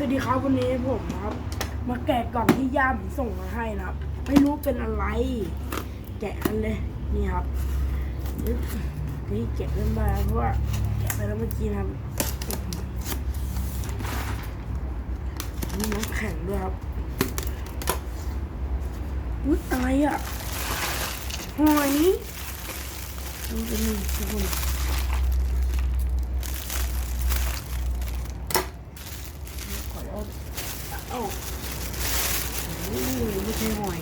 สวัสดีครับวันนี้ผมครับ มาแกะกล่องที่ย่าผมส่งมาให้นะครับ ไม่รู้เป็นอะไร แกะกันเลยนี่ครับนี่แกะกันมาเพราะว่าแกะไปแล้วเมื่อกี้นะครับมีน้ำแข็งด้วยครับอุ๊ยอะไรอะหอยมันเป็นทุกคน ขอเอาเอา โอ้ไม่ใช่หอย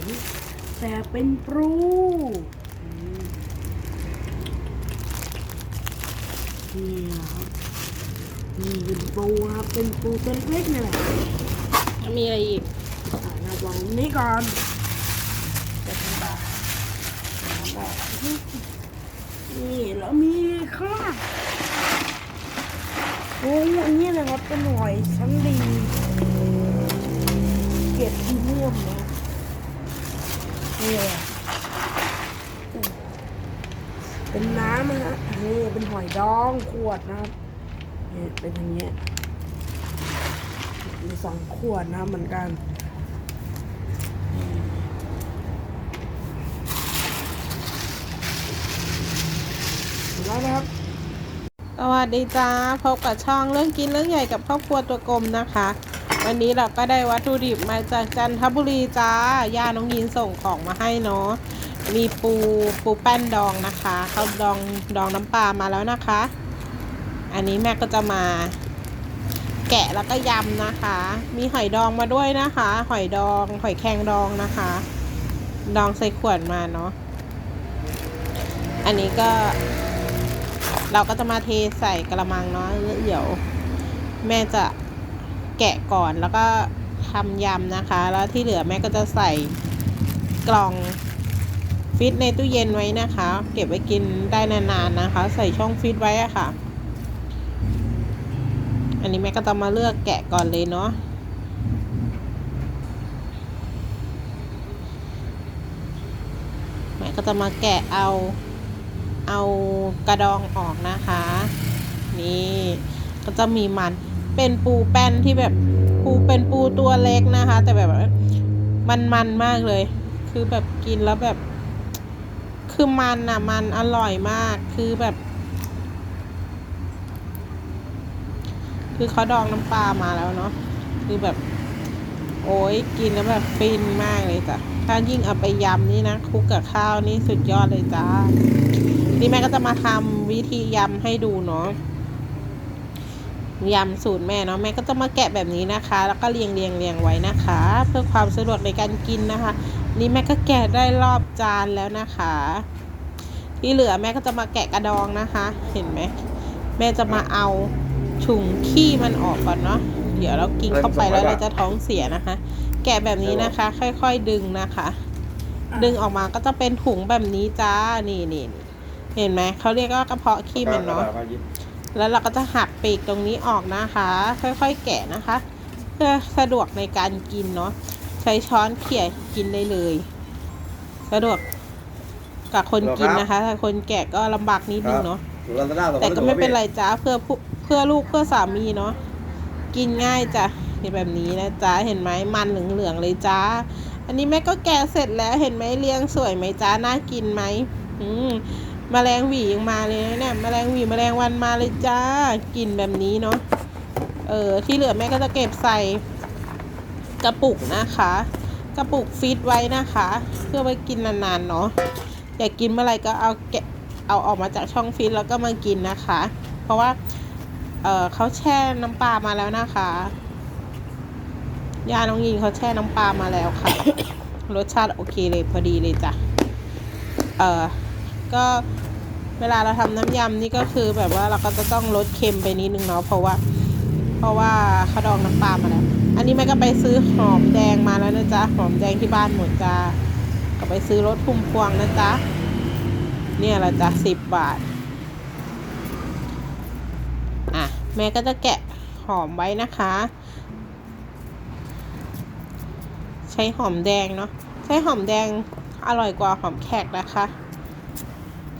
แต่เป็นปลูนี่ครับนี่เป็นปูครับ เป็นปูตัวเล็กๆนี่แหละมีอะไรอีกอะเราวางนี้ก่อนจะทำบาทำบานี่แล้วมีข้าโอ้ยอันนี้นะครับเป็นหอยชั้นดี เกรดพรีเมียมนะนี่เป็นน้ำนะฮะนี่เป็นหอยดองขวดนะครับนี่เป็นอย่างเงี้ยมีสองขวดนะเหมือนกันแล้วนะครับสวัสดีจ้าพบกับช่องเรื่องกินเรื่องใหญ่กับครอบครัวตัวกลมนะคะ วันนี้เราก็ได้วัตถุดิบมาจากจันทบุรีจ้า ย่าน้องยินส่งของมาให้เนาะ มีปูปูแป้นดองนะคะเขาดองดองน้ำปลามาแล้วนะคะ อันนี้แม่ก็จะมา แกะแล้วก็ยำนะคะ มีหอยดองมาด้วยนะคะ หอยดอง หอยแครงดองนะคะ ดองใส่ขวดมาเนาะ อันนี้ก็ เราก็จะมาเทใส่กระมังเนาะแล้วเดี๋ยว แม่จะ แกะก่อนแล้วก็ทำยำนะคะ แล้วที่เหลือแม่ก็จะใส่กล่องฟิตในตู้เย็นไว้นะคะ เก็บไว้กินได้นานๆนะคะ ใส่ช่องฟิตไว้อะค่ะ อันนี้แม่ก็จะมาเลือกแกะก่อนเลยเนาะแม่ก็จะมาแกะเอาเอากระดองออกนะคะ นี่ก็จะมีมัน เป็นปูแป้นที่แบบปูเป็นปูตัวเล็กนะคะ แต่แบบมันมันมากเลย คือแบบกินแล้วแบบ คือมันอะ มันอร่อยมาก คือแบบ คือเขาดองน้ำปลามาแล้วเนาะ คือแบบ โอ้ยกินแล้วแบบฟินมากเลยจ้ะ ถ้ายิ่งเอาไปยำนี่นะคลุกกับข้าวนี่สุดยอดเลยจ้า นี่แม่ก็จะมาทำวิธียำให้ดูเนาะ ยำสูตรแม่เนาะแม่ก็จะมาแกะแบบนี้นะคะ แล้วก็เรียงเรียงเรียงไว้นะคะ เพื่อความสะดวกในการกินนะคะ นี่แม่ก็แกะได้รอบจานแล้วนะคะ ที่เหลือแม่ก็จะมาแกะกระดองนะคะ เห็นไหมแม่จะมาเอาถุงขี้มันออกก่อนเนาะเดี๋ยวเรากินเข้าไปแล้วเราจะท้องเสียนะคะ แกะแบบนี้นะคะ ค่อยๆดึงนะคะ ดึงออกมาก็จะเป็นถุงแบบนี้จ้านี่นี่นี่เห็นไหมเขาเรียกว่ากระเพาะขี้มันเนาะ แล้วเราก็จะหักปีกตรงนี้ออกนะคะ ค่อยๆแกะนะคะ เพื่อสะดวกในการกินเนาะใช้ช้อนเขี่ยกินได้เลย สะดวกกับคนกินนะคะแต่คนแกะก็ลำบากนิดนึงเนาะแต่ก็ไม่เป็นไรจ้าเพื่อผู้เพื่อลูกเพื่อสามีเนาะกินง่ายจ้ะนี่แบบนี้นะจ้าเห็นไหมมันเหลืองๆเลยจ้าอันนี้แม่ก็แกะเสร็จแล้วเห็นไหมเรียงสวยไหมจ้าน่ากินไหมอืม แมลงหวียังมาเลยนะเนี่ยแมลงหวีแมลงวันมาเลยจ้ากลิ่นแบบนี้เนาะเออที่เหลือแม่ก็จะเก็บใส่กระปุกนะคะ กระปุกฟีดไว้นะคะ เพื่อไว้กินนานๆเนาะอยากกินเมื่อไหร่ก็เอาแกะเอาออกมาจากช่องฟิตแล้วก็มากินนะคะ เพราะว่าเออเขาแช่น้ำปลามาแล้วนะคะยาน้องยินเขาแช่น้ำปลามาแล้วค่ะ รสชาติโอเคเลยพอดีเลยจ้ะเออ ก็เวลาเราทำน้ำยำนี่ก็คือแบบว่าเราก็จะต้องลดเค็มไปนิดนึงเนาะเพราะว่า เพราะว่าเขาดองน้ำปลามาแล้วอันนี้แม่ก็ไปซื้อหอมแดงมาแล้วนะจ๊ะหอมแดงที่บ้านหมดจ้าก็ไปซื้อรถพุ่มพวงนะจ๊ะเนี่ยละจ้ะสิบบาทอะแม่ก็จะแกะหอมไว้นะคะ ใช้หอมแดงเนาะใช้หอมแดงอร่อยกว่าหอมแขกนะคะ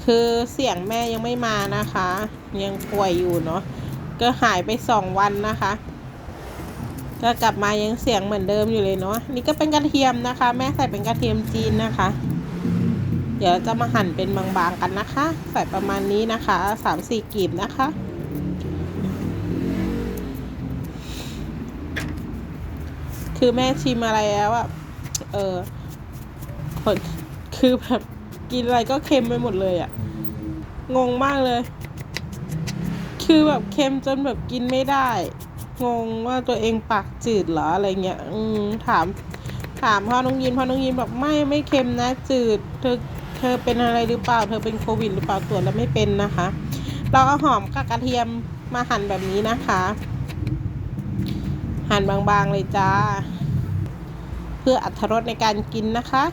คือเสียงแม่ยังไม่มานะคะ ยังป่วยอยู่เนาะก็หายไปสองวันนะคะ ก็กลับมายังเสียงเหมือนเดิมอยู่เลยเนาะนี่ก็เป็นกระเทียมนะคะ แม่ใส่เป็นกระเทียมจีนนะคะ เดี๋ยวจะมาหั่นเป็นบางๆกันนะคะ ใส่ประมาณนี้นะคะสามสี่กีบนะคะคือแม่ชิมอะไรแล้วอะเออผลคือแบบ กินอะไรก็เค็มไปหมดเลยอะงงมากเลย คือแบบเค็มจนแบบกินไม่ได้ งงว่าตัวเองปากจืดเหรออะไรเงี้ย อืมถาม ถามพ่อน้องยินพ่อน้องยินบอกไม่ไม่เค็มนะจืด เธอเธอเป็นอะไรหรือเปล่า เธอเป็นโควิดหรือเปล่าตรวจแล้วไม่เป็นนะคะ เราเอาหอมกับกระเทียมมาหั่นแบบนี้นะคะ หั่นบางๆเลยจ้า เพื่ออัตรสในการกินนะคะ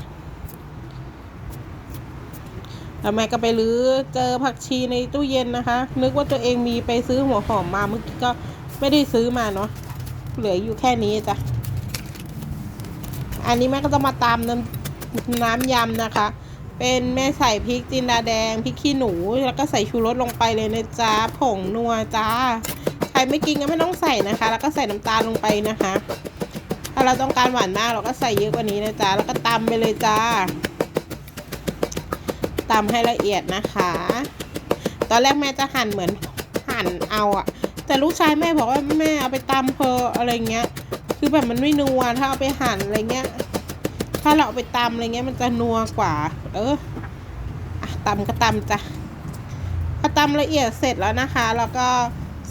แล้วแม่ก็ไปรื้อเจอผักชีในตู้เย็นนะคะ นึกว่าตัวเองมีไปซื้อหัวหอมมาเมื่อกี้ก็ไม่ได้ซื้อมาเนาะเหลืออยู่แค่นี้จ้ะอันนี้แม่ก็จะมาตามน้ำน้ำยำนะคะ เป็นแม่ใส่พริกจินดาแดงพริกขี้หนู แล้วก็ใส่ชูรสลงไปเลยนะจ๊ะผงนัวจ้าใครไม่กินก็ไม่ต้องใส่นะคะ แล้วก็ใส่น้ำตาลลงไปนะคะ ถ้าเราต้องการหวานมากเราก็ใส่เยอะกว่านี้นะจ๊ะแล้วก็ตำไปเลยจ้า ตำให้ละเอียดนะคะ ตอนแรกแม่จะหั่นเหมือนหั่นเอาอะแต่ลูกชายแม่บอกว่าแม่เอาไปตำเพออะไรเงี้ย คือแบบมันไม่นัวถ้าเอาไปหั่นอะไรเงี้ย ถ้าเราเอาไปตำอะไรเงี้ยมันจะนัวกว่า เอออตำก็ตำจ้ะพอตำละเอียดเสร็จแล้วนะคะ แล้วก็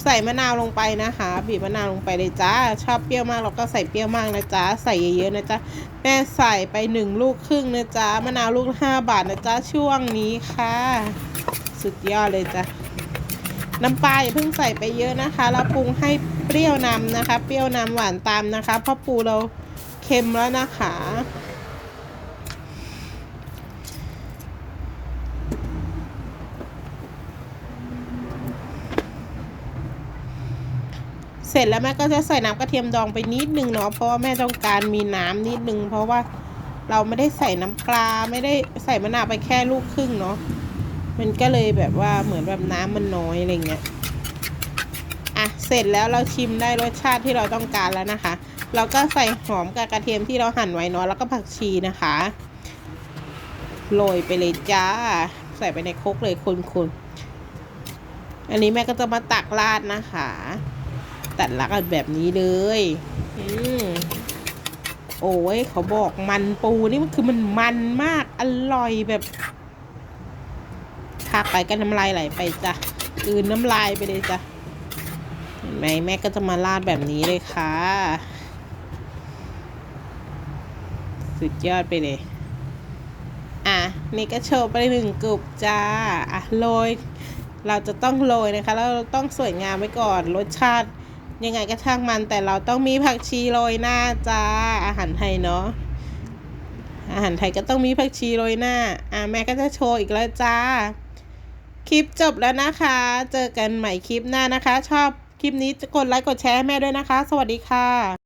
ใส่มะนาวลงไปนะคะ บีบมะนาวลงไปเลยจ้า ชอบเปรี้ยวมากเราก็ใส่เปรี้ยวมากนะจ๊ะใส่เยอะๆนะจ๊ะแม่ใส่ไปหนึ่งลูกครึ่งนะจ๊ะมะนาวลูกห้าบาทนะจ๊ะช่วงนี้ค่ะ สุดยอดเลยจ้ะน้ำปลาอย่าเพิ่งใส่ไปเยอะนะคะ เราปรุงให้เปรี้ยวนำนะคะ เปรี้ยวนำหวานตามนะคะเพราะปูเราเค็มแล้วนะคะ เสร็จแล้วแม่ก็จะใส่น้ำกระเทียมดองไปนิดนึงเนาะเพราะว่าแม่ต้องการมีน้ำนิดนึง เพราะว่าเราไม่ได้ใส่น้ำปลาไม่ได้ใส่มะนาวไปแค่ลูกครึ่งเนาะมันก็เลยแบบว่าเหมือนแบบน้ำมันน้อยอะไรเงี้ยอะเสร็จแล้วเราชิมได้รสชาติที่เราต้องการแล้วนะคะ เราก็ใส่หอมกับกระเทียมที่เราหั่นไว้เนาะแล้วก็ผักชีนะคะโรยไปเลยจ้า ใส่ไปในครกเลยคนๆอันนี้แม่ก็จะมาตักราดนะคะ ตัดลักกันแบบนี้เลยอืมโอ้ยเขาบอกมันปูนี่มันคือมันมันมากอร่อยแบบทาไปก็น้ำลายไหลไปจ้ะคืนน้ำลายไปเลยจ้ะเห็นไหมแม่ก็จะมาราดแบบนี้เลยค่ะ สุดยอดไปเลย อะ นี่ก็โชว์ไปหนึ่งกลุ่มจ้า อะโรย เราจะต้องโรยนะคะ แล้วเราต้องสวยงามไว้ก่อน รสชาติ ยังไงก็ช่างมันแต่เราต้องมีผักชีโรยหน้าจ้าอาหารไทยเนาะอาหารไทยก็ต้องมีผักชีโรยหน้า อะแม่ก็จะโชว์อีกแล้วจ้า คลิปจบแล้วนะคะ เจอกันใหม่คลิปหน้านะคะ ชอบคลิปนี้กดไลค์กดแชร์ให้แม่ด้วยนะคะ สวัสดีค่ะ